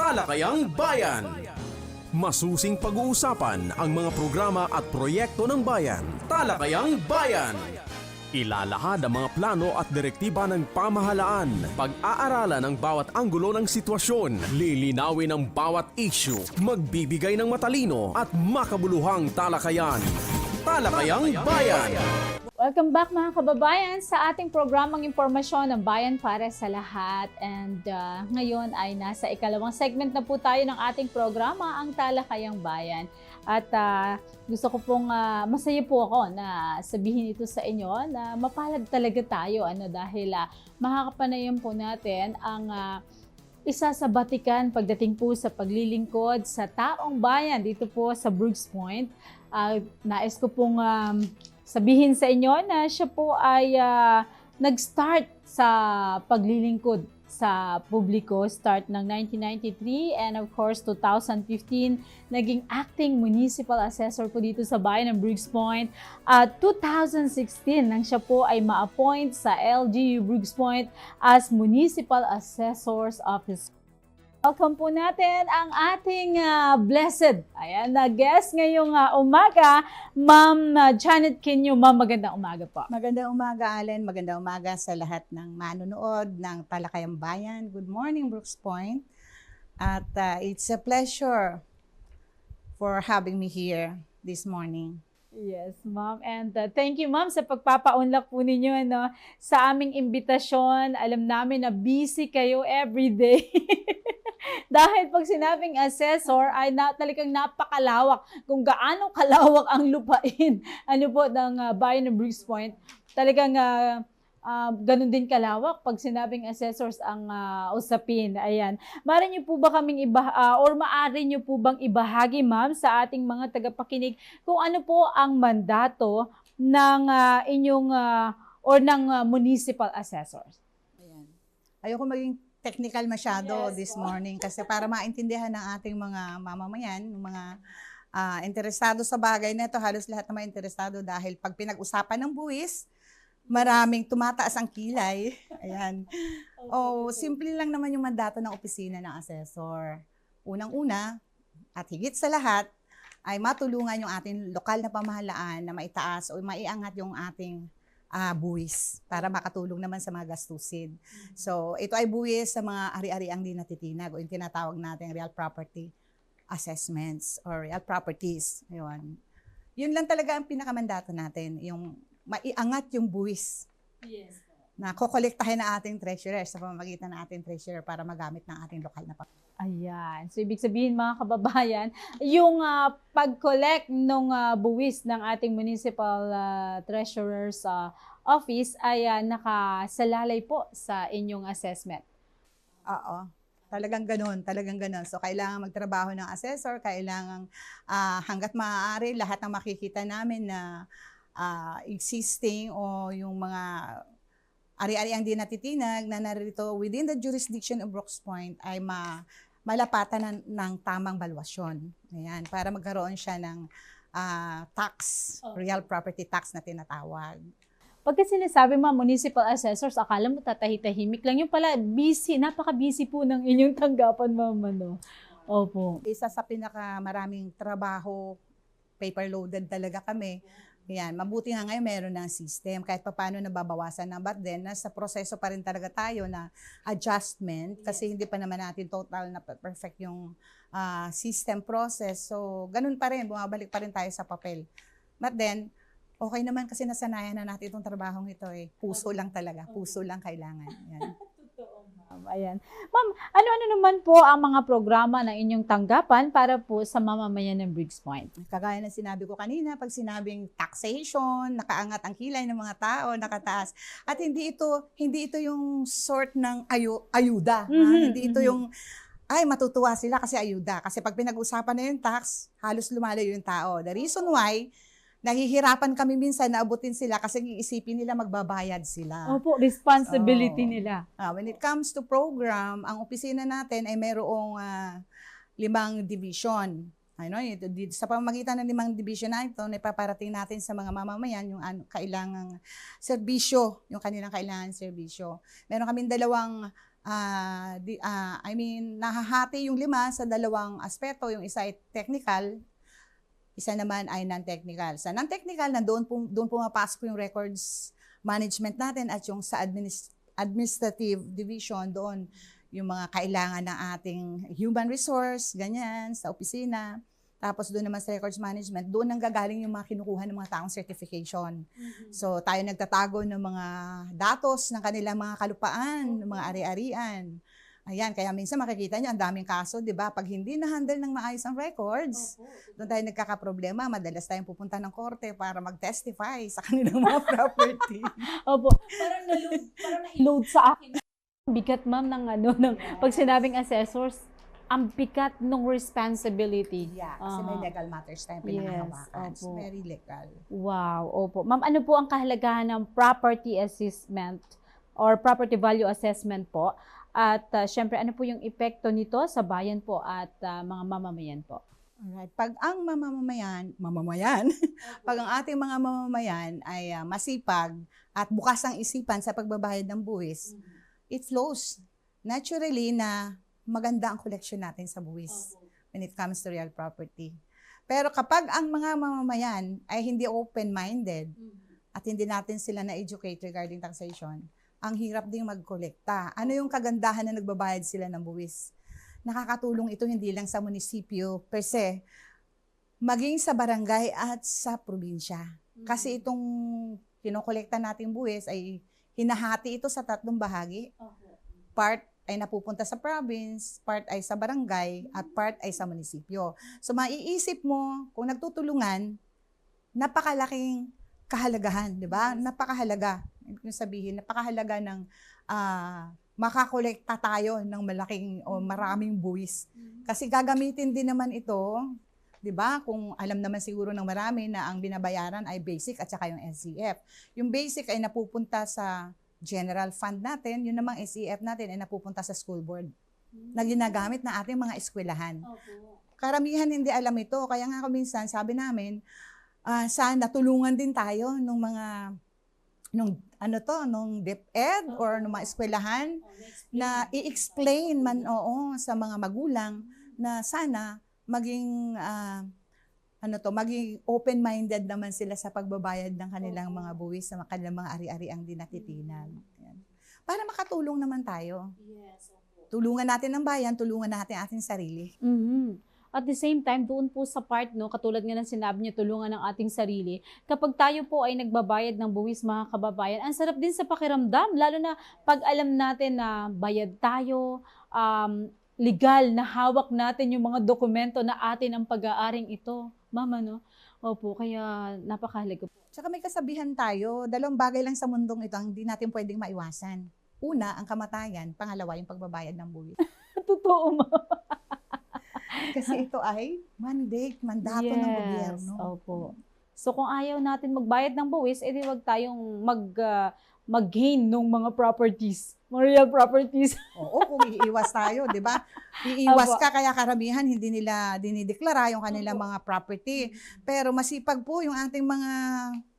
Talakayang Bayan. Masusing pag-uusapan ang mga programa at proyekto ng bayan. Talakayang Bayan. Ilalahad ang mga plano at direktiba ng pamahalaan. Pag-aaralan ang bawat anggulo ng sitwasyon. Lilinawin ang bawat issue. Magbibigay ng matalino at makabuluhang talakayan. Talakayang Bayan. Welcome back mga kababayan sa ating programang Impormasyon ng Bayan para sa Lahat. And uh, ngayon ay nasa ikalawang segment na po tayo ng ating programa, ang Talakayang Bayan. At uh, gusto ko pong uh, masaya po ako na sabihin ito sa inyo na mapalad talaga tayo ano dahil uh, makakapanayan po natin ang uh, isa sa batikan pagdating po sa paglilingkod sa taong bayan dito po sa Brooks Point. Uh, nais ko pong um, sabihin sa inyo na siya po ay ah, nag-start sa paglilingkod sa publiko start ng 1993 and of course 2015 naging acting municipal assessor po dito sa bayan ng Briggs Point. At 2016 nang siya po ay ma-appoint sa LGU Briggs Point as Municipal Assessor's Office Welcome po natin ang ating ah, blessed ayan, na guest ngayong ah, umaga, Ma'am ah, Janet Kinyo. Ma'am, magandang umaga po. Magandang umaga, Allen. Magandang umaga sa lahat ng manonood ng Talakayang Bayan. Good morning, Brooks Point. At uh, it's a pleasure for having me here this morning. Yes, ma'am. And uh, thank you, ma'am, sa pagpapaunlak po ninyo ano, sa aming imbitasyon. Alam namin na busy kayo every day. Dahil pag sinabing assessor ay na, talagang napakalawak kung gaano kalawak ang lupain ano po ng uh, bayan ng Briggs Point. Talagang uh, uh, ganun din kalawak pag sinabing assessors ang uh, usapin. Ayan. Mari niyo po ba kaming iba uh, or maari niyo po bang ibahagi ma'am sa ating mga tagapakinig kung ano po ang mandato ng uh, inyong uh, or ng uh, municipal assessors? Ayan. Ayoko maging technical masyado Yes, this po. morning kasi para maintindihan ng ating mga mamamayan, mga ah, interesado sa bagay na ito, halos lahat naman interesado dahil pag pinag-usapan ng buwis, maraming tumataas ang kilay. Ayan. Oh, simple lang naman yung mandato ng opisina ng assessor. Unang-una, at higit sa lahat, ay matulungan yung ating lokal na pamahalaan na maitaas o maiangat yung ating ah, buwis para makatulong naman sa mga gastusin. So, ito ay buwis sa mga ari-ariang di natitinag o yung tinatawag natin real property assessments or real properties. Ayun. Yun lang talaga ang pinakamandato natin, yung maiangat yung buwis Yes. na kokolektahin na ating treasurer sa pamamagitan ng ating treasurer para magamit ng ating lokal na pag Ayan. So, ibig sabihin mga kababayan, yung ah, pag-collect ng buwis ng ating municipal ah, treasurer's ah, office ay ah, nakasalalay po sa inyong assessment. Oo. Talagang ganun, talagang ganun. So, kailangan magtrabaho ng assessor, kailangan ah, hanggat maaari, lahat ng makikita namin na ah, existing o yung mga ari-ari ang di natitinag na narito within the jurisdiction of Brooks Point ay ma malapatan ng, ng tamang balwasyon. Ayan, para magkaroon siya ng ah, tax, Oh. real property tax na tinatawag. Pagka sinasabi mga municipal assessors, akala mo tatahi-tahimik lang. Yung pala, busy, napaka-busy po ng inyong tanggapan, ma'am. Ano? Opo. isa sa pinaka maraming trabaho, paper loaded talaga kami. Yan, mabuti nga ngayon meron ng system kahit paano nababawasan na but then nasa proseso pa rin talaga tayo na adjustment kasi hindi pa naman natin total na perfect yung ah, system process. So, ganun pa rin, bumabalik pa rin tayo sa papel. But then, okay naman kasi nasanayan na natin itong trabahong ito eh. Puso lang talaga, puso lang kailangan. Yan. Ma'am, Ayan. Ma'am, ano-ano naman po ang mga programa ng inyong tanggapan para po sa mamamayan ng Briggs Point? Kagaya ng sinabi ko kanina, pag sinabing taxation, nakaangat ang kilay ng mga tao, nakataas. At hindi ito hindi ito yung sort ng ayu, ayuda. ha? Mhm, Hindi ito mhm. yung ay matutuwa sila kasi ayuda. Kasi pag pinag-usapan na yung tax, halos lumalayo yung tao. The reason why nahihirapan kami minsan na abutin sila kasi iisipin nila magbabayad sila. Opo, responsibility Oo. nila. Ah, when it comes to program, ang opisina natin ay mayroong ah, limang division. Ano, ito, sa pamamagitan ng limang division na ito, napaparating natin sa mga mamamayan yung ano, kailangang serbisyo, yung kanilang kailangan serbisyo. Meron kaming dalawang ah, di, ah, I mean, nahahati yung lima sa dalawang aspeto. Yung isa ay technical, isa naman ay non-technical. Sa non-technical, na doon, pum- doon pumapasok yung records management natin at yung sa adminis- administrative division doon yung mga kailangan ng ating human resource, ganyan, sa opisina. Tapos doon naman sa records management, doon nang gagaling yung mga kinukuha ng mga taong certification. So tayo nagtatago ng mga datos ng kanilang mga kalupaan, ng mga ari-arian. Ayan, kaya minsan makikita nyo, ang daming kaso, di ba? Pag hindi na-handle ng maayos ang records, doon tayo nagkakaproblema. Madalas tayong pupunta ng korte para mag-testify sa kanilang mga property. Opo. Parang na-load, parang na-load sa akin. Bigat ma'am ng ano, ng, pag sinabing assessors, ang bigat ng responsibility. Yeah, kasi may Aha. legal matters tayong Yes, pinangahawakan. It's opo. very legal. Wow, opo. Ma'am, ano po ang kahalagahan ng property assessment or property value assessment po? At uh, syempre, ano po yung epekto nito sa bayan po at uh, mga mamamayan po? Alright. Pag ang mamamayan, mamamayan, pag ang ating mga mamamayan ay ah, masipag at bukas ang isipan sa pagbabayad ng buwis, it flows naturally na maganda ang collection natin sa buwis when it comes to real property. Pero kapag ang mga mamamayan ay hindi open-minded at hindi natin sila na-educate regarding taxation, ang hirap ding magkolekta. Ano yung kagandahan na nagbabayad sila ng buwis? Nakakatulong ito hindi lang sa munisipyo per se, maging sa barangay at sa probinsya. Kasi itong kinokolekta nating buwis ay hinahati ito sa tatlong bahagi. Part ay napupunta sa province, part ay sa barangay, at part ay sa munisipyo. So maiisip mo, kung nagtutulungan, napakalaking kahalagahan, di ba? Napakahalaga. Ibig sabihin, napakahalaga ng ah, makakolekta tayo ng malaking o maraming buwis. Kasi gagamitin din naman ito, 'di ba? Kung alam naman siguro ng marami na ang binabayaran ay basic at saka yung SCF. Yung basic ay napupunta sa general fund natin, yun namang SCF natin ay napupunta sa school board na ginagamit ng ating mga eskwelahan. Karamihan hindi alam ito, kaya nga minsan sabi namin, ah, sana tulungan din tayo ng mga nung ano to, nung DepEd or nung mga eskwelahan na i-explain man oo sa mga magulang na sana maging ah, ano to, maging open-minded naman sila sa pagbabayad ng kanilang mga buwis sa kanilang mga ari-ari ang dinatitinan. Yan. Para makatulong naman tayo. Tulungan natin ang bayan, tulungan natin ang ating sarili. Mhm. At the same time, doon po sa part, no, katulad nga ng sinabi niyo, tulungan ng ating sarili. Kapag tayo po ay nagbabayad ng buwis, mga kababayan, ang sarap din sa pakiramdam, lalo na pag alam natin na bayad tayo, um, legal, na hawak natin yung mga dokumento na atin ang pag-aaring ito. Mama, no? Opo, kaya napakahalaga po. Tsaka may kasabihan tayo, dalawang bagay lang sa mundong ito ang hindi natin pwedeng maiwasan. Una, ang kamatayan. Pangalawa, yung pagbabayad ng buwis. Totoo, ma. Kasi ito ay mandate, mandato ng gobyerno. Opo. So kung ayaw natin magbayad ng buwis, edi wag tayong mag ah, mag-gain ng mga properties, mga real properties. Oo, kung iiwas tayo, di ba? Iiwas ka, kaya karamihan hindi nila dinideklara yung kanilang mga property. Pero masipag po yung ating mga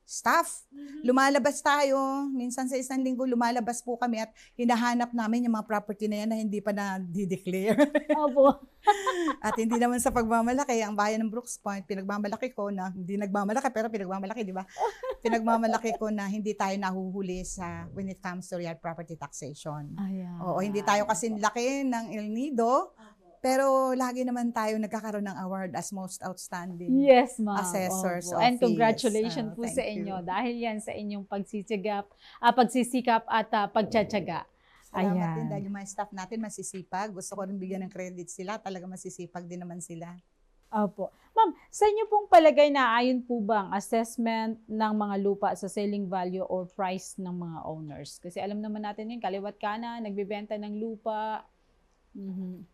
staff. Lumalabas tayo, minsan sa isang linggo lumalabas po kami at hinahanap namin yung mga property na yan na hindi pa na-declare. Opo. At hindi naman sa pagmamalaki, ang bayan ng Brooks Point, pinagmamalaki ko na, hindi nagmamalaki, pero pinagmamalaki, di ba? Pinagmamalaki ko na hindi tayo nahuhuli sa when it comes to real property taxation. Ayan. Oo, hindi tayo kasi laki ng El Nido, pero lagi naman tayo nagkakaroon ng award as most outstanding. Yes, ma'am. Assessor's Opo. And congratulations Ah, po sa you. inyo dahil yan sa inyong pagsisigap, ah, pagsisikap at ah, pagtsatsaga. Salamat Ayan. din dahil yung mga staff natin masisipag. Gusto ko rin bigyan ng credit sila. Talaga masisipag din naman sila. Opo. Ma'am, sa inyo pong palagay na ayon po ba ang assessment ng mga lupa sa selling value or price ng mga owners? Kasi alam naman natin yun, kaliwat kana, nagbibenta ng lupa. Mhm.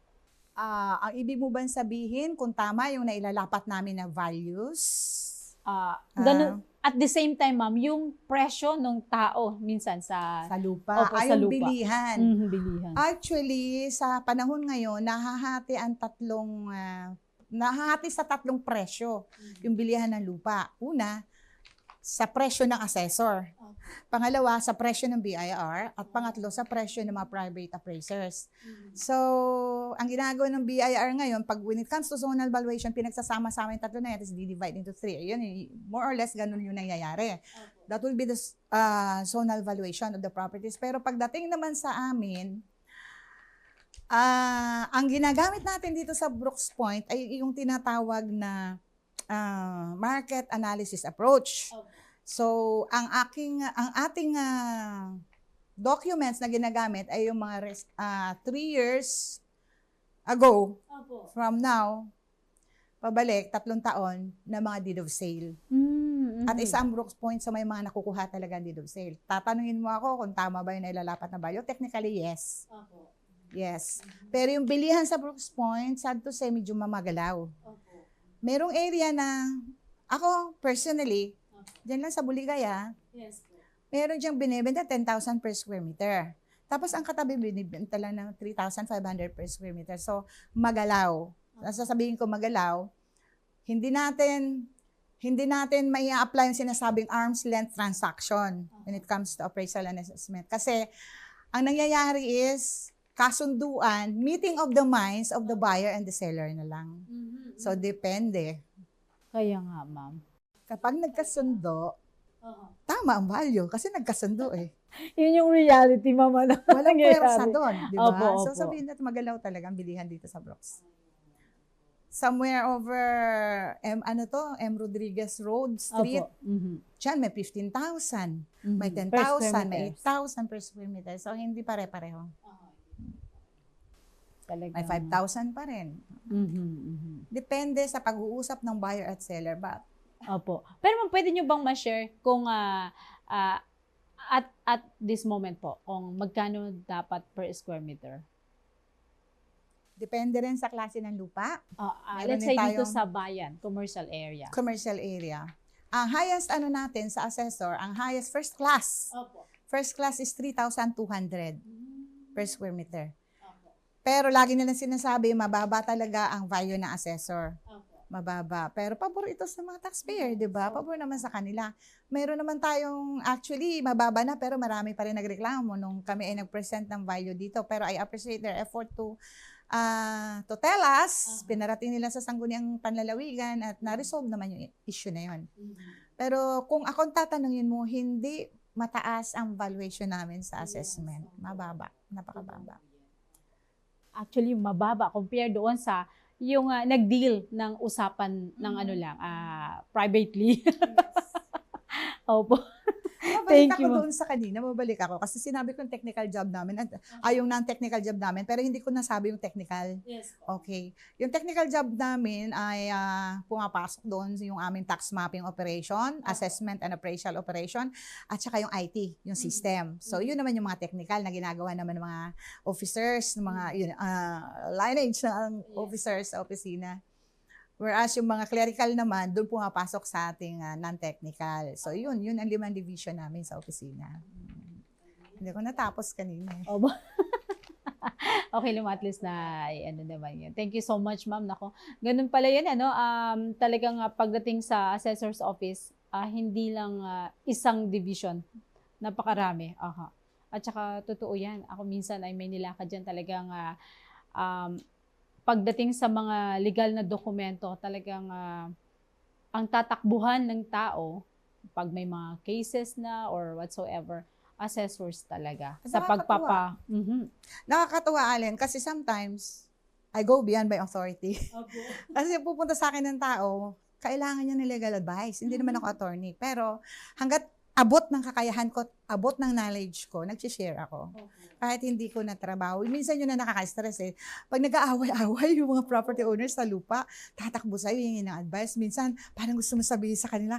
Ah, ang ibig mo ba sabihin kung tama yung nailalapat namin na values? Ah, ganun, at the same time, ma'am, yung presyo ng tao minsan sa, sa lupa. Opo, Ay, sa lupa. bilihan. Mhm, bilihan. Actually, sa panahon ngayon, nahahati ang tatlong, ah, nahahati sa tatlong presyo yung bilihan ng lupa. Una, sa presyo ng assessor. Pangalawa, sa presyo ng BIR. At pangatlo, sa presyo ng mga private appraisers. So, ang ginagawa ng BIR ngayon, pag when it comes to zonal valuation, pinagsasama-sama yung tatlo na yan, tapos di-divide into three. Yun, eh, more or less, ganun yung nangyayari. That will be the uh, zonal valuation of the properties. Pero pagdating naman sa amin, ah ang ginagamit natin dito sa Brooks Point ay yung tinatawag na ah, market analysis approach. So, ang aking ang ating ah, documents na ginagamit ay yung mga res- ah, three years ago from now pabalik tatlong taon na mga deed of sale. Mm, At mhm. isa ang Brooks Point sa may mga nakukuha talaga ng deed of sale. Tatanungin mo ako kung tama ba yung nailalapat na value. Technically, yes. Yes. Pero yung bilihan sa Brooks Point, sad to say, medyo mamagalaw. Merong area na, ako personally, dyan lang sa Buligaya, meron diyang binibenta 10,000 per square meter. Tapos ang katabi binibenta lang ng 3,500 per square meter. So, magalaw. Sasabihin ko magalaw, hindi natin hindi natin mai apply yung sinasabing arm's length transaction when it comes to appraisal and assessment. Kasi ang nangyayari is kasunduan, meeting of the minds of the buyer and the seller na lang. So, depende. Kaya nga, ma'am. Kapag nagkasundo, tama ang value kasi nagkasundo eh. Yun yung reality, mama. Na Walang pwersa doon, di ba? Opo, So sabihin natin magalaw talaga ang bilihan dito sa Brooks. Somewhere over, M, ano to, M. Rodriguez Road Street. Opo. Mhm. Diyan may 15,000, Mhm. may Per 10,000, square may meters. 8,000 per square meter. So hindi pare-pareho. Talagang- May 5,000 pa rin. Mhm, mhm. Depende sa pag-uusap ng buyer at seller. But Opo. Pero ma'am, pwede nyo bang ma-share kung ah, ah, at at this moment po, kung magkano dapat per square meter? depende rin sa klase ng lupa. Ah, Meron let's say dito tayong- sa bayan, commercial area. commercial area. Ang highest ano natin sa assessor, ang highest first class. Opo. First class is 3,200 per square meter. Pero lagi nilang sinasabi, mababa talaga ang value ng assessor. Mababa. Pero pabor ito sa mga taxpayer, di ba? Pabor naman sa kanila. Meron naman tayong, actually, mababa na, pero marami pa rin nagreklamo nung kami ay nag-present ng value dito. Pero I appreciate their effort to ah to tell us, pinarating nila sa sangguniang panlalawigan at na-resolve naman yung issue na yon. Pero kung akong tatanungin mo, hindi mataas ang valuation namin sa assessment. Mababa. Napakababa. Actually, mababa compared doon sa yung ah, nag-deal ng usapan ng ano lang, ah, privately. Opo. Mabalik Thank ako you, doon sa kanina, mabalik ako. Kasi sinabi ko yung technical job namin, at, ay yung non-technical job namin, pero hindi ko nasabi yung technical. Yes. Okay. Yung technical job namin ay ah, pumapasok doon yung aming tax mapping operation, assessment and appraisal operation, at saka yung IT, yung system. So, yun naman yung mga technical na ginagawa naman ng mga officers, ng mga yun, ah, lineage ng officers sa opisina. Whereas yung mga clerical naman, doon pumapasok sa ating ah, non-technical. So, yun, yun ang limang division namin sa opisina. Hmm. Hindi ko natapos kanina. eh. Opo. okay lang at least na ano naman yun. Thank you so much, ma'am. Nako, ganun pala yun, ano, um, talagang ah, pagdating sa assessor's office, ah, hindi lang ah, isang division. Napakarami. Aha. At saka, totoo yan. Ako minsan ay may nilakad dyan talagang ah, um, pagdating sa mga legal na dokumento, talagang ah, ang tatakbuhan ng tao pag may mga cases na or whatsoever, assessors talaga sa Nakakatuwa. pagpapa. Mhm. Nakakatuwa, Allen, kasi sometimes, I go beyond my authority. kasi pupunta sa akin ng tao, kailangan niya ng legal advice. Hindi naman ako attorney. Pero hanggat abot ng kakayahan ko, abot ng knowledge ko, nag-share ako. Kahit hindi ko na trabaho. Minsan yun na nakaka-stress eh. Pag nag-aaway-away yung mga property owners sa lupa, tatakbo sa'yo, hingin ng advice. Minsan, parang gusto mo sabihin sa kanila,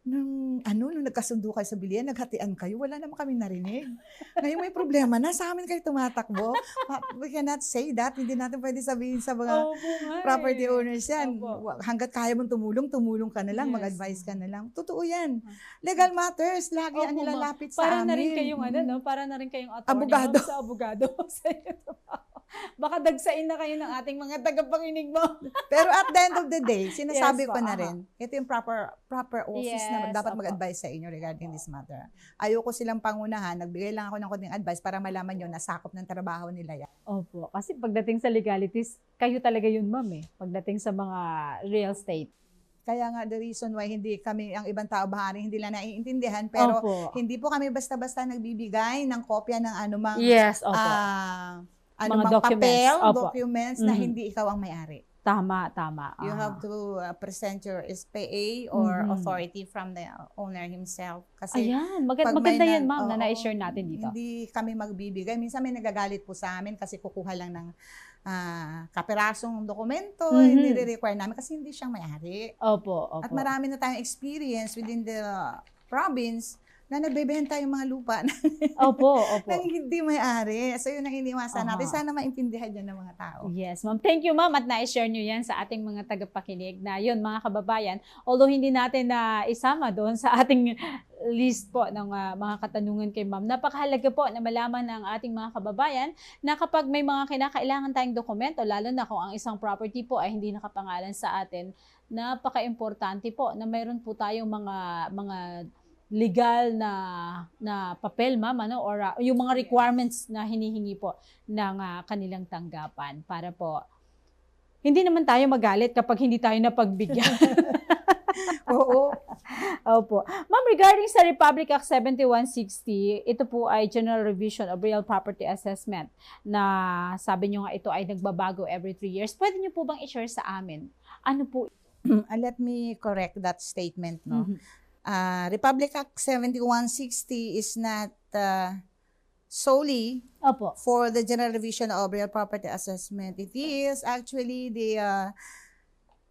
nung ano, nung nagkasundo kayo sa bilihan, naghatian kayo, wala naman kami narinig. Ngayon may problema na, sa amin kayo tumatakbo. We cannot say that. Hindi natin pwede sabihin sa mga nga property owners yan. Opo. Hanggat kaya mong tumulong, tumulong ka na lang, Yes. mag-advise ka na lang. Totoo yan. Legal matters, lagi Opo, ang nilalapit Para sa amin. na rin kayong ano, no? Para na rin kayong attorney Abogado. sa abogado. Baka dagsain na kayo ng ating mga tagapakinig mo. Pero at the end of the day, sinasabi Yes ko po, na rin, ito yung proper proper office na Yes, dapat opo. mag-advise sa inyo regarding this matter. Ayoko silang pangunahan, nagbigay lang ako ng konting advice para malaman nyo na sakop ng trabaho nila yan. Opo, kasi pagdating sa legalities, kayo talaga yun, ma'am eh. Pagdating sa mga real estate. Kaya nga the reason why hindi kami, ang ibang tao bahari, hindi lang naiintindihan, pero opo. hindi po kami basta-basta nagbibigay ng kopya ng anumang Yes, opo. Ah, Mga documents, papel, opo. documents na Mhm. hindi ikaw ang may-ari. tama, tama. You aha. have to uh, present your SPA or Mhm. authority from the owner himself. Kasi Ayan, may maganda na- yan, ma'am, na oo, na-share natin dito. Hindi kami magbibigay. Minsan may nagagalit po sa amin kasi kukuha lang ng ah, kapirasong dokumento. Mhm. Hindi require namin kasi hindi siyang may-ari. Opo, opo. At marami na tayong experience within the province na nagbebenta yung mga lupa na Opo, opo. nang hindi may-ari. So yun ang iniwasan natin. Aha. Sana maintindihan yan ng mga tao. Yes, ma'am. Thank you, ma'am, at na-share nyo yan sa ating mga tagapakinig na yun, mga kababayan. Although hindi natin na isama doon sa ating list po ng ah, mga katanungan kay ma'am. Napakahalaga po na malaman ng ating mga kababayan na kapag may mga kinakailangan tayong dokumento, lalo na kung ang isang property po ay hindi nakapangalan sa atin, napaka-importante po na mayroon po tayong mga mga legal na na papel ma'am ano or ah, yung mga requirements na hinihingi po ng ah, kanilang tanggapan para po hindi naman tayo magalit kapag hindi tayo napagbigyan. Oo. Opo. Ma'am, regarding sa Republic Act 7160, ito po ay General Revision of Real Property Assessment na sabi nyo nga ito ay nagbabago every three years. Pwede nyo po bang i-share sa amin? Ano po? Uh, let me correct that statement. No? Mhm. Uh, Republic Act 7160 is not uh, solely Opo. for the general revision of real property assessment. It is actually the uh,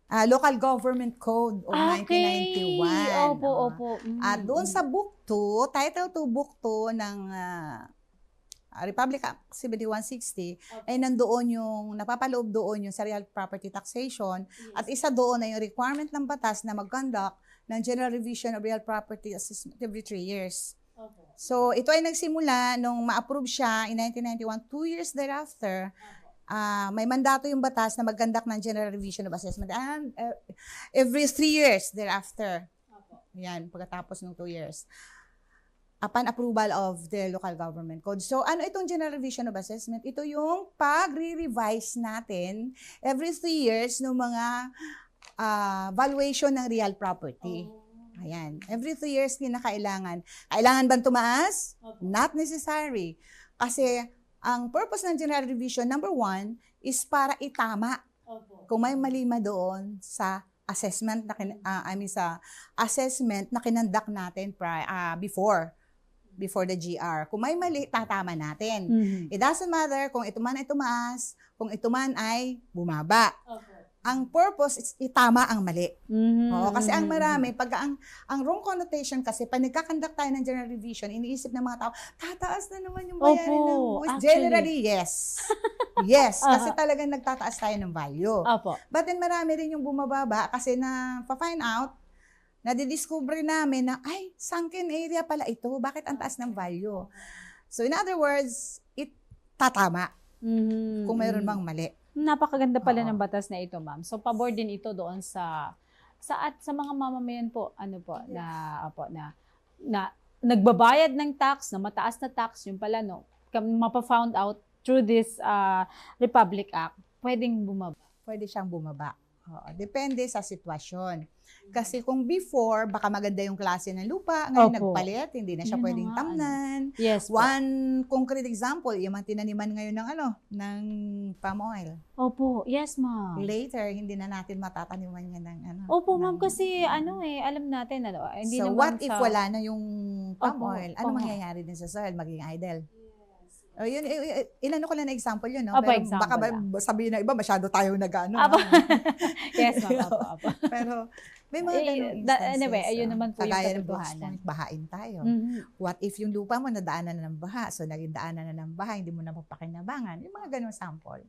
uh, local government code of 1991. Opo, no? opo. Mm, At doon sa book 2, title 2 book 2 ng uh, uh, Republic Act 7160 ay nandoon yung napapaloob doon yung sa real property taxation at isa doon ay yung requirement ng batas na mag-conduct ng general revision of real property assessment every three years. Opo. So, ito ay nagsimula nung ma-approve siya in 1991. Two years thereafter, ah, may mandato yung batas na mag-conduct ng general revision of assessment. And uh, every three years thereafter. Yan, pagkatapos ng two years. Upon approval of the local government code. So, ano itong general revision of assessment? Ito yung pag-revise natin every three years ng mga ah, valuation ng real property. Ayan. Every three years na kailangan. Kailangan bang tumaas? Not necessary. Kasi ang purpose ng general revision, number one, is para itama kung may mali ma doon sa assessment na kin- ah, I mean sa assessment na kinandak natin pri- ah, before before the GR. Kung may mali, tatama natin. Mhm. It doesn't matter kung ito man ay tumaas, kung ito man ay bumaba. Ang purpose is itama ang mali. Mhm. Oo, kasi ang marami, pag ang, ang wrong connotation kasi, pag nagkakandak tayo ng general revision, iniisip ng mga tao, tataas na naman yung bayarin Opo, ng buwis. Generally, yes. yes, kasi talagang nagtataas tayo ng value. Opo. But then marami rin yung bumababa kasi na pa-find out, nadidiscover namin na, ay, sunken area pala ito. Bakit ang taas ng value? So in other words, it tatama Mhm. kung mayroon mang mali. Napakaganda pala Oo. ng batas na ito, ma'am. So pabor din ito doon sa sa at sa mga mamamayan po, ano po, na opo na na nagbabayad ng tax, na mataas na tax, yung pala no, mapa-found out through this uh, Republic Act, pwedeng bumaba. pwede siyang bumaba. Oo, depende sa sitwasyon. Kasi kung before, baka maganda yung klase ng lupa, ngayon Opo. nagpalit, hindi na siya Yun na pwedeng nga, tamnan. Yes po. One concrete example, yung mga tinaniman ngayon ng ano, ng palm oil. Opo, yes ma'am. Later, hindi na natin matataniman yan ng ano. Opo, ng- ma'am, kasi ano eh, alam natin, ano, hindi so naman what sa... if wala na yung palm Opo, oil? Ano opo. mangyayari din sa soil? Magiging idle. O yun, inano ko lang na example yun, no? Opo, Pero example baka ba, sabihin na iba, masyado tayo nag-ano. Apo. yes, ma'am, opo. Pero may mga Eh, ganung da- instances. anyway, ayun naman po yung Kagaya ng Brooks katotohanan. Bahain tayo. Mhm. What if yung lupa mo nadaanan na ng baha? So, naging daanan na ng baha, hindi mo na mapakinabangan. Yung mga ganung sample.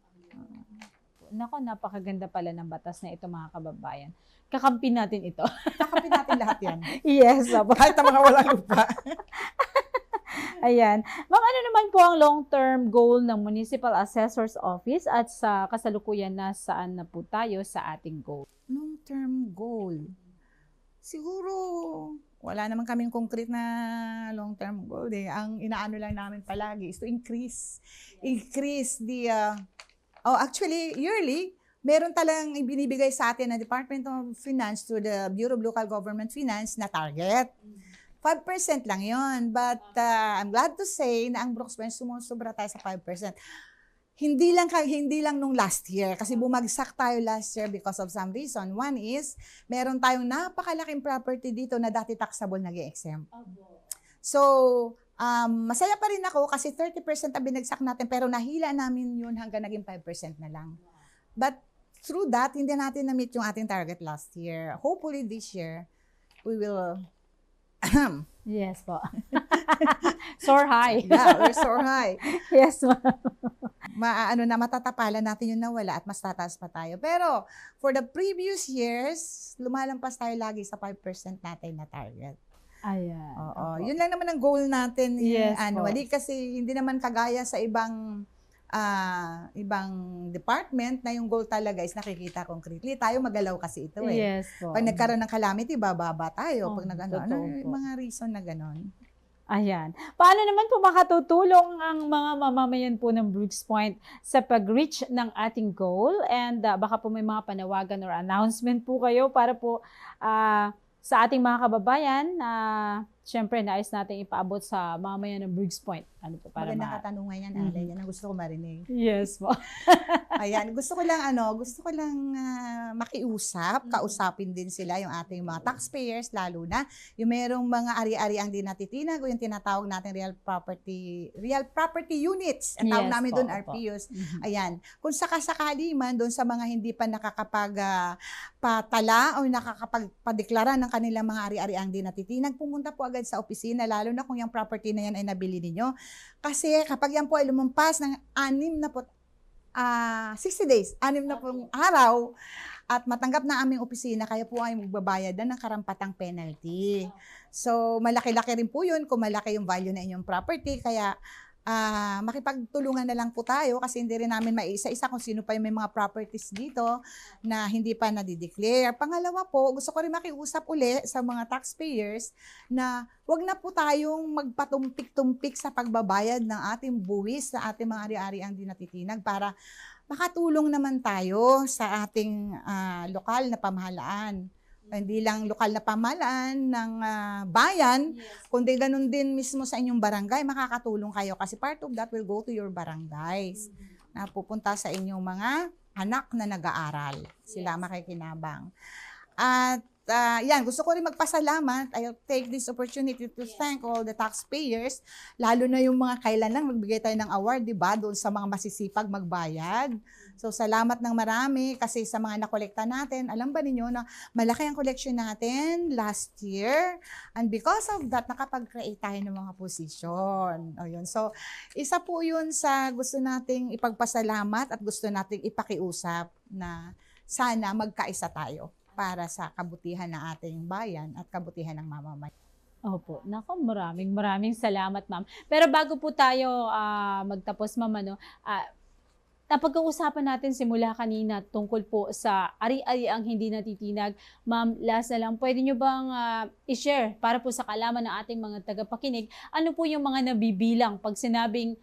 Nako, napakaganda pala ng batas na ito mga kababayan. Kakampi natin ito. Kakapin natin lahat yan. yes. Kahit na mga walang lupa. Ayan. Ma'am, ano naman po ang long-term goal ng Municipal Assessor's Office at sa kasalukuyan na saan na po tayo sa ating goal? Long-term goal. Siguro, wala naman kaming concrete na long-term goal. Eh. Ang inaano lang namin palagi is to increase. Increase the, uh, oh actually, yearly, meron talagang ibinibigay sa atin ng Department of Finance to the Bureau of Local Government Finance na target. 5% lang yon But uh, I'm glad to say na ang Brooks Bench sumusobra tayo sa 5%. Hindi lang hindi lang nung last year kasi bumagsak tayo last year because of some reason. One is meron tayong napakalaking property dito na dati taxable nag exempt So, um, masaya pa rin ako kasi 30% ang binagsak natin pero nahila namin yun hanggang naging 5% na lang. But through that, hindi natin na-meet yung ating target last year. Hopefully this year, we will Yes po. Soar high. yeah, we're so high. yes, ma'am. Maaano na matatapalan natin yung nawala at mas tataas pa tayo. Pero for the previous years, lumalampas tayo lagi sa 5% natin na target. Ayan. Oo. Opo. Yun lang naman ang goal natin Yes yes, annually kasi hindi naman kagaya sa ibang ah, ibang department na yung goal talaga is nakikita concretely. Tayo magalaw kasi ito eh. Yes po. Pag nagkaroon ng calamity, bababa tayo. Oh, Pag nag ano, ano, yung po. mga reason na ganon. Ayan. Paano naman po makatutulong ang mga mamamayan po ng Brooks Point sa pag-reach ng ating goal? And ah, baka po may mga panawagan or announcement po kayo para po ah, sa ating mga kababayan na syempre nais natin ipaabot sa mamamayan ng Brooks Point. Ano po para Magandang ma- katanungan yan, Mhm. Ale. Yan ang gusto ko marinig. Yes po. Ayan, gusto ko lang ano, gusto ko lang ah, makiusap, kausapin din sila yung ating mga taxpayers lalo na yung merong mga ari-ariang di natitinag o yung tinatawag natin real property real property units. Ang tawag Yes namin doon. RPUs. Mhm. Ayan, kung sakasakali man doon sa mga hindi pa nakakapag ah, patala o nakakapagpadeklara ng kanilang mga ari-ariang di natitinag, pumunta po agad sa opisina lalo na kung yung property na yan ay nabili ninyo. Kasi kapag yan po ay lumampas ng anim na po, ah 60 days, anim na pong araw, at matanggap na aming opisina, kaya po ay magbabayad na ng karampatang penalty. So, malaki-laki rin po yun kung malaki yung value na inyong property. Kaya, ah makipagtulungan na lang po tayo kasi hindi rin namin maisa-isa kung sino pa yung may mga properties dito na hindi pa nadideclare. Pangalawa po, gusto ko rin makiusap uli sa mga taxpayers na wag na po tayong magpatumpik-tumpik sa pagbabayad ng ating buwis sa ating mga ari-ari ang di natitinag para makatulong naman tayo sa ating ah, lokal na pamahalaan. Hindi lang lokal na pamahalaan ng ah, bayan, kundi ganun din mismo sa inyong barangay, makakatulong kayo kasi part of that will go to your barangays na pupunta sa inyong mga anak na nag-aaral. Sila makikinabang. At ah, yan, gusto ko rin magpasalamat. I'll take this opportunity to thank all the taxpayers, lalo na yung mga kailan lang magbigay tayo ng award, di ba, doon sa mga masisipag magbayad. So, salamat ng marami kasi sa mga nakolekta natin. Alam ba ninyo na malaki ang collection natin last year? And because of that, nakapag-create tayo ng mga posisyon. O yun. So, isa po yun sa gusto nating ipagpasalamat at gusto nating ipakiusap na sana magkaisa tayo para sa kabutihan ng ating bayan at kabutihan ng mamamayan. Opo. Nako, maraming maraming salamat, ma'am. Pero bago po tayo ah, magtapos, ma'am, ano, ah, napag-uusapan natin simula kanina tungkol po sa ari-ari ang hindi natitinag. Ma'am, last na lang, pwede nyo bang ah, i-share para po sa kalaman ng ating mga tagapakinig, ano po yung mga nabibilang pag sinabing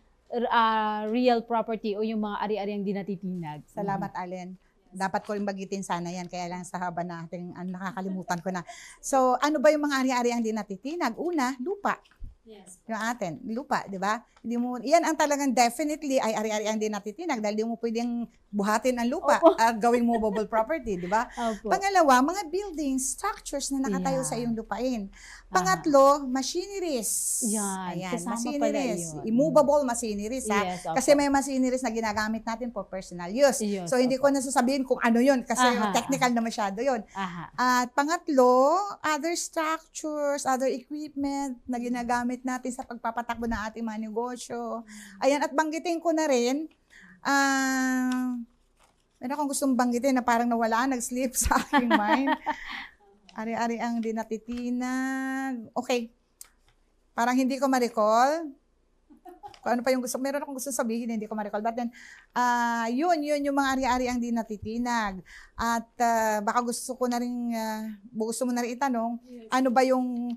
ah, real property o yung mga ari-ari ang hindi natitinag? Salamat, Allen. Dapat ko rin bagitin sana yan, kaya lang sa haba na ating ano, nakakalimutan ko na. So, ano ba yung mga ari-ari ang di natitinag? Una, lupa. Yes. Yung atin, lupa, di ba? Hindi mo, yan ang talagang definitely ay ari-ari ang di natitinag dahil di mo pwedeng buhatin ang lupa Opo. at gawing movable property, di ba? Pangalawa, mga buildings, structures na nakatayo Yeah. sa iyong lupain. Pangatlo, machineries. Yan, Ayan, kasama pala machineries. yun. Immovable machineries, ha? Yes, opo. Kasi may machineries na ginagamit natin for personal use. Yes, So, hindi opo. ko nasasabihin kung ano yun kasi Aha, technical na masyado yun. Aha. At pangatlo, other structures, other equipment na ginagamit natin sa pagpapatakbo ng ating mga negosyo. Ayan, at banggitin ko na rin, ah, meron akong gustong banggitin na parang nawala, nag-slip sa aking mind. Ari-ari ang di natitinag. Okay. Parang hindi ko ma-recall. kung ano pa yung gusto, meron akong gusto sabihin, hindi ko ma-recall. But then, ah yun, yun, yung mga ari-ari ang di natitinag. At ah, baka gusto ko na rin, ah, gusto mo na rin itanong, ano ba yung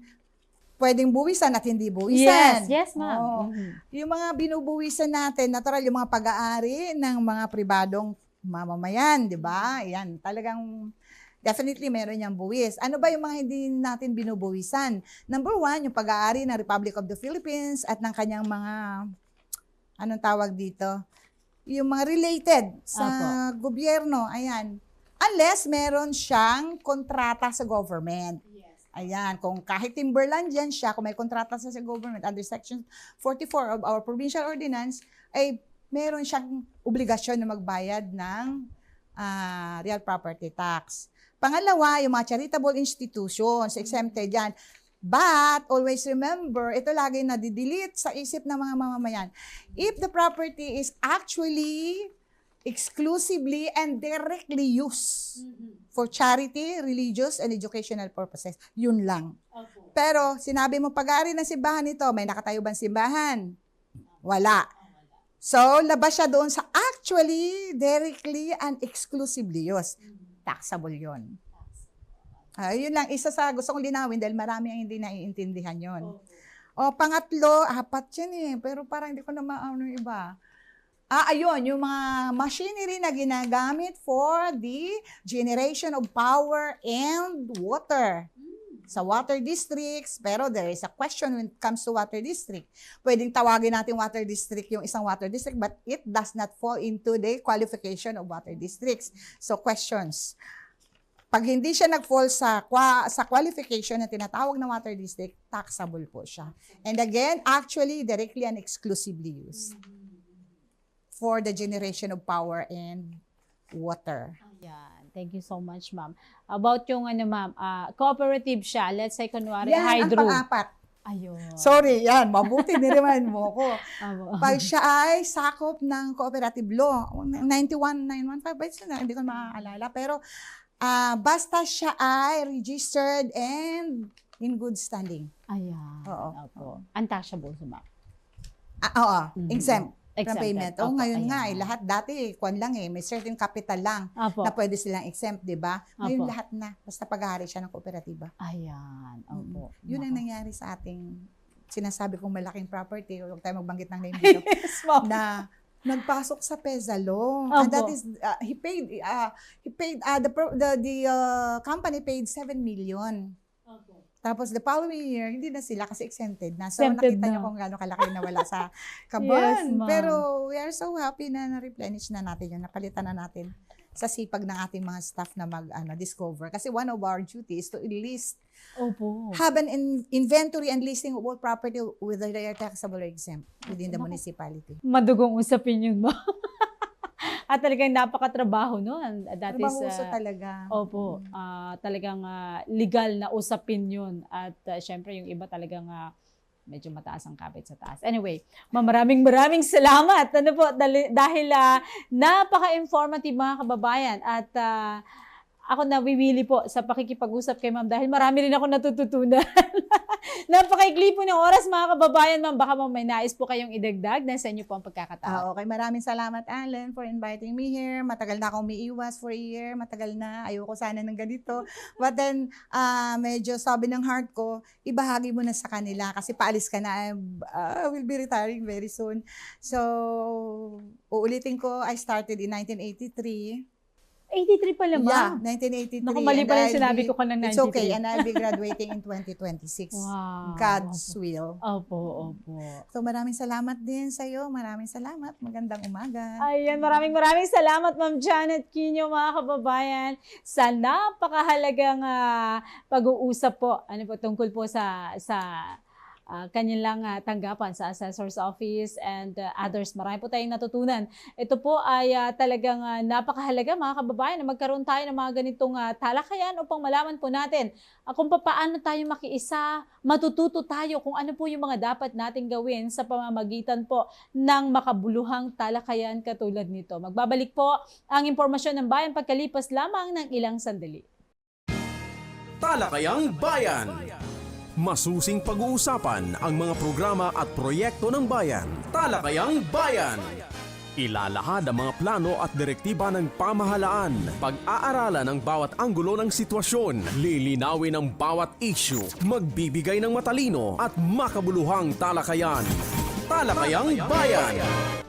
pwedeng buwisan at hindi buwisan? Yes, yes, ma'am. Oo. Mhm. Yung mga binubuwisan natin, natural, yung mga pag-aari ng mga pribadong mamamayan, di ba? Yan, talagang definitely meron niyang buwis. Ano ba yung mga hindi natin binubuwisan? Number one, yung pag-aari ng Republic of the Philippines at ng kanyang mga, anong tawag dito? Yung mga related sa gobyerno, ayan. Unless meron siyang kontrata sa government. Ayan, kung kahit timberland yan siya, kung may kontrata sa sa government under section 44 of our provincial ordinance, ay meron siyang obligasyon na magbayad ng ah, real property tax. Pangalawa, yung mga charitable institutions, exempted yan. But, always remember, ito lagi na didelete sa isip ng mga mamamayan. If the property is actually exclusively and directly used for charity, religious, and educational purposes, yun lang. Pero, sinabi mo, pag-aari ng simbahan nito, may nakatayo bang simbahan? Wala. So, labas siya doon sa actually, directly, and exclusively used. Taxable yun. Ah, yun lang, isa sa gusto kong linawin dahil marami ang hindi naiintindihan yon. O, pangatlo, apat yan eh, pero parang hindi ko na maano yung iba. Ah, ayun, yung mga machinery na ginagamit for the generation of power and water sa water districts, pero there is a question when it comes to water district. Pwedeng tawagin natin water district yung isang water district, but it does not fall into the qualification of water districts. So, questions. Pag hindi siya nag-fall sa, qua- sa qualification na tinatawag na water district, taxable po siya. And again, actually, directly and exclusively used for the generation of power and water. Ayan. Thank you so much, ma'am. About yung ano, ma'am, ah, cooperative siya. Let's say, kunwari, Yan ang hydro. pang-apat. Ayun. Sorry, yan. Mabuti, niriman mo ko. Pag siya ay sakop ng cooperative law, 91, 915, ba yun? hindi ko maaalala. Pero ah, basta siya ay registered and in good standing. Ayan. Oo. Opo. Untouchable, ma'am. Ah, oo, Mhm. exempt from Exempted. payment. Oh, Opo, ngayon nga, eh, lahat dati, kwan lang eh, may certain capital lang Opo. na pwede silang exempt, di ba? Ngayon Opo. lahat na, basta pag-aari siya ng kooperatiba. Ayan. Opo. Yun ang Nako. nangyari sa ating sinasabi kong malaking property, huwag tayo magbanggit ng name dito, na nagpasok sa Pezalo. And that Opo. is uh, he paid uh, he paid uh, the pro- the the uh, company paid 7 million. Tapos the following year, hindi na sila kasi exempted na. So Exempted nakita niyo na. kung gaano kalaki na wala sa Yes, kaban. ma'am. Pero we are so happy na na-replenish na natin yun. Napalitan na natin sa sipag ng ating mga staff na mag ano, discover. Kasi one of our duties is to list, Opo. have an in- inventory and listing of all property whether they are taxable or exempt within the municipality. Madugong usapin yun, ma'am. At talagang napakatrabaho nun. That is, ah, talaga. Opo, ah, talagang ah, legal na usapin yun. At ah, syempre yung iba talagang ah, medyo mataas ang kapit sa taas. Anyway, maraming maraming salamat. Ano po, dahil ah, napaka-informative mga kababayan. At ah, ako nawiwili po sa pakikipag-usap kay ma'am dahil marami rin ako natututunan. Napakaikli po ng oras mga kababayan, ma'am. Baka ma'am may nais po kayong idagdag na sa inyo po ang pagkakataon. Ah, okay, maraming salamat Alan for inviting me here. Matagal na akong umiiwas for a year. Matagal na. Ayoko sana ng ganito. But then, ah, medyo sabi ng heart ko, ibahagi mo na sa kanila kasi paalis ka na. I will be retiring very soon. So, uulitin ko, I started in 1983. 83 pala, Yeah, ma'am. 1983. Naku, mali pala yung sinabi ko kanang 93. It's okay, and I'll be graduating in 2026. Wow. God's will. Opo, opo. So, maraming salamat din sa iyo. Maraming salamat. Magandang umaga. Ayan, maraming maraming salamat Ma'am Janet Quino mga kababayan sa napakahalagang ah, pag-uusap po ano po tungkol po sa sa ah, kanilang ah, tanggapan sa assessor's office and ah, others. Marami po tayong natutunan. Ito po ay ah, talagang ah, napakahalaga mga kababayan na magkaroon tayo ng mga ganitong ah, talakayan upang malaman po natin ah, kung paano tayo makiisa, matututo tayo kung ano po yung mga dapat nating gawin sa pamamagitan po ng makabuluhang talakayan katulad nito. Magbabalik po ang impormasyon ng bayan pagkalipas lamang ng ilang sandali. Talakayang Bayan. Masusing pag-uusapan ang mga programa at proyekto ng bayan. Talakayang Bayan! Ilalahad ang mga plano at direktiba ng pamahalaan. Pag-aaralan ang bawat anggulo ng sitwasyon. Lilinawin ang bawat issue. Magbibigay ng matalino at makabuluhang talakayan. Talakayang Bayan!